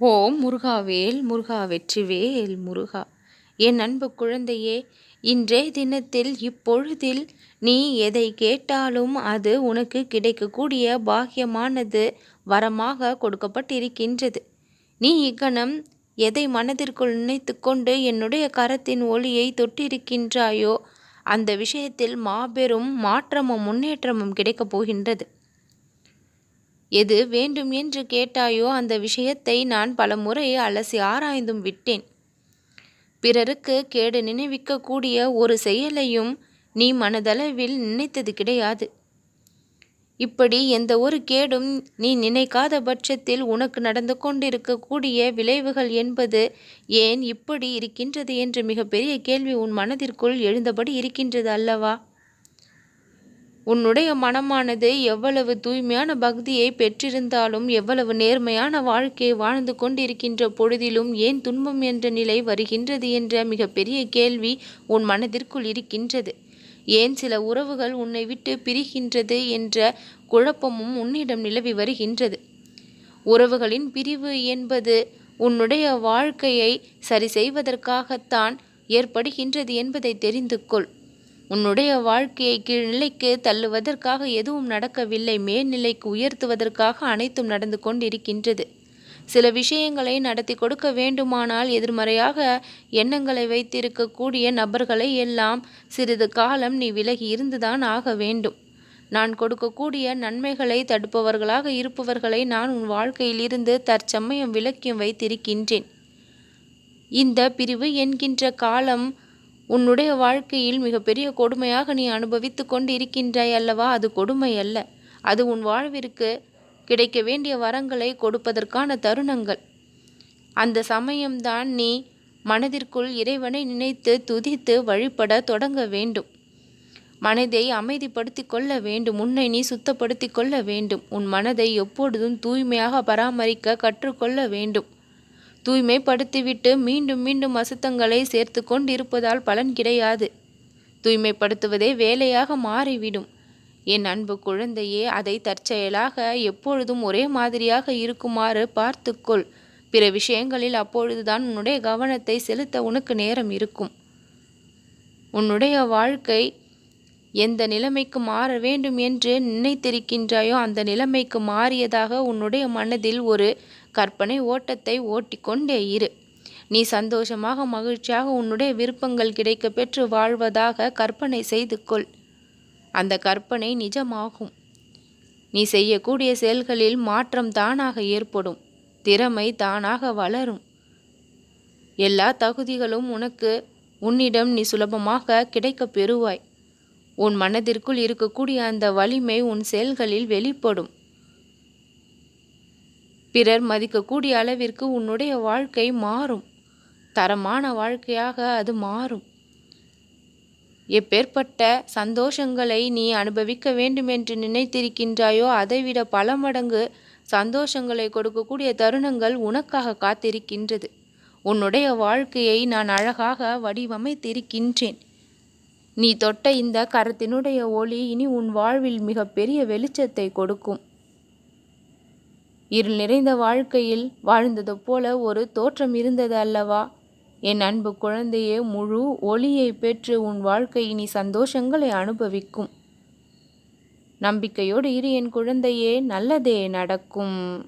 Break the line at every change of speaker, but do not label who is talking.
ஓம் முருகாவேல் முருகா வெற்றிவேல் முருகா. என் அன்பு குழந்தையே இன்றைய தினத்தில் இப்பொழுதில் நீ எதை கேட்டாலும் அது உனக்கு கிடைக்கக்கூடிய பாக்கியமானது வரமாக கொடுக்கப்பட்டிருக்கின்றது. நீ இக்கணம் எதை மனதிற்குள் நினைத்து கொண்டு என்னுடைய கரத்தின் ஒளியை தொட்டிருக்கின்றாயோ அந்த விஷயத்தில் மாபெரும் மாற்றமும் முன்னேற்றமும் கிடைக்கப் போகின்றது. எது வேண்டும் என்று கேட்டாயோ அந்த விஷயத்தை நான் பல முறை அலசி ஆராய்ந்தும் விட்டேன். பிறருக்கு கேடு நினைவிக்கக்கூடிய ஒரு செயலையும் நீ மனதளவில் நினைத்தது கிடையாது. இப்படி எந்த ஒரு கேடும் நீ நினைக்காத பட்சத்தில் உனக்கு நடந்து கொண்டிருக்கக்கூடிய விளைவுகள் என்பது ஏன் இப்படி இருக்கின்றது என்று மிகப்பெரிய கேள்வி உன் மனதிற்குள் எழுந்தபடி இருக்கின்றது அல்லவா? உன்னுடைய மனமானது எவ்வளவு தூய்மையான பக்தியை பெற்றிருந்தாலும் எவ்வளவு நேர்மையான வாழ்க்கையை வாழ்ந்து கொண்டிருக்கின்ற பொழுதிலும் ஏன் துன்பம் என்ற நிலை வருகின்றது என்ற மிகப்பெரிய கேள்வி உன் மனதிற்குள் இருக்கின்றது. ஏன் சில உறவுகள் உன்னை விட்டு பிரிகின்றது என்ற குழப்பமும் உன்னிடம் நிலவி வருகின்றது. உறவுகளின் பிரிவு என்பது உன்னுடைய வாழ்க்கையை சரி செய்வதற்காகத்தான் ஏற்படுகின்றது என்பதை தெரிந்து கொள். உன்னுடைய வாழ்க்கையை கீழ்நிலைக்கு தள்ளுவதற்காக எதுவும் நடக்கவில்லை. மேல்நிலைக்கு உயர்த்துவதற்காக அனைத்தும் நடந்து கொண்டிருக்கின்றது. சில விஷயங்களை நடத்தி கொடுக்க வேண்டுமானால் எதிர்மறையாக எண்ணங்களை வைத்திருக்கக்கூடிய நபர்களை எல்லாம் சிறிது காலம் நீ விலகி இருந்துதான் ஆக வேண்டும். நான் கொடுக்கக்கூடிய நன்மைகளை தடுப்பவர்களாக இருப்பவர்களை நான் உன் வாழ்க்கையில் இருந்து தற்சமயம் விலக்கியும் வைத்திருக்கின்றேன். இந்த பிரிவு என்கின்ற காலம் உன்னுடைய வாழ்க்கையில் மிகப்பெரிய கொடுமையாக நீ அனுபவித்து கொண்டு இருக்கின்றாய் அல்லவா? அது கொடுமை அல்ல. அது உன் வாழ்விற்கு கிடைக்க வேண்டிய வரங்களை கொடுப்பதற்கான தருணங்கள். அந்த சமயம்தான் நீ மனதிற்குள் இறைவனை நினைத்து துதித்து வழிபட தொடங்க வேண்டும். மனதை அமைதிப்படுத்தி கொள்ள வேண்டும். உன்னை நீ சுத்தப்படுத்தி கொள்ள வேண்டும். உன் மனதை எப்பொழுதும் தூய்மையாக பராமரிக்க கற்றுக்கொள்ள வேண்டும். தூய்மைப்படுத்திவிட்டு மீண்டும் மீண்டும் அசுத்தங்களை சேர்த்து கொண்டிருப்பதால் பலன் கிடையாது. தூய்மைப்படுத்துவதே வேலையாக மாறிவிடும். என் அன்பு குழந்தையே அதை தற்செயலாக எப்பொழுதும் ஒரே மாதிரியாக இருக்குமாறு பார்த்துக்கொள். பிற விஷயங்களில் அப்பொழுதுதான் உன்னுடைய கவனத்தை செலுத்த உனக்கு நேரம் இருக்கும். உன்னுடைய வாழ்க்கை எந்த நிலைமைக்கு மாற வேண்டும் என்று நினைத்திருக்கின்றாயோ அந்த நிலைமைக்கு மாறியதாக உன்னுடைய மனதில் ஒரு கற்பனை ஓட்டத்தை ஓட்டிக்கொண்டே இரு. நீ சந்தோஷமாக மகிழ்ச்சியாக உன்னுடைய விருப்பங்கள் கிடைக்க பெற்று வாழ்வதாக கற்பனை செய்து கொள். அந்த கற்பனை நிஜமாகும். நீ செய்யக்கூடிய செயல்களில் மாற்றம் தானாக ஏற்படும். திறமை தானாக வளரும். எல்லா தகுதிகளும் உனக்கு உன்னிடம் நீ சுலபமாக கிடைக்கப் பெறுவாய். உன் மனதிற்குள் இருக்கக்கூடிய அந்த வலிமை உன் செயல்களில் வெளிப்படும். பிறர் மதிக்கக்கூடிய அளவிற்கு உன்னுடைய வாழ்க்கை மாறும். தரமான வாழ்க்கையாக அது மாறும். எப்பேற்பட்ட சந்தோஷங்களை நீ அனுபவிக்க வேண்டும் என்று நினைத்திருக்கின்றாயோ அதைவிட பல மடங்கு சந்தோஷங்களை கொடுக்கக்கூடிய தருணங்கள் உனக்காக காத்திருக்கின்றது. உன்னுடைய வாழ்க்கையை நான் அழகாக வடிவமைத்திருக்கின்றேன். நீ தொட்ட இந்த கரத்தினுடைய ஒளி இனி உன் வாழ்வில் மிகப்பெரிய வெளிச்சத்தை கொடுக்கும். இருள் நிறைந்த வாழ்க்கையில் வாழ்ந்தது போல ஒரு தோற்றம் இருந்தது அல்லவா? என் அன்பு குழந்தையே முழு ஒளியை பெற்று உன் வாழ்க்கை இனி சந்தோஷங்களை அனுபவிக்கும். நம்பிக்கையோடு இரு என் குழந்தையே நல்லதே நடக்கும்.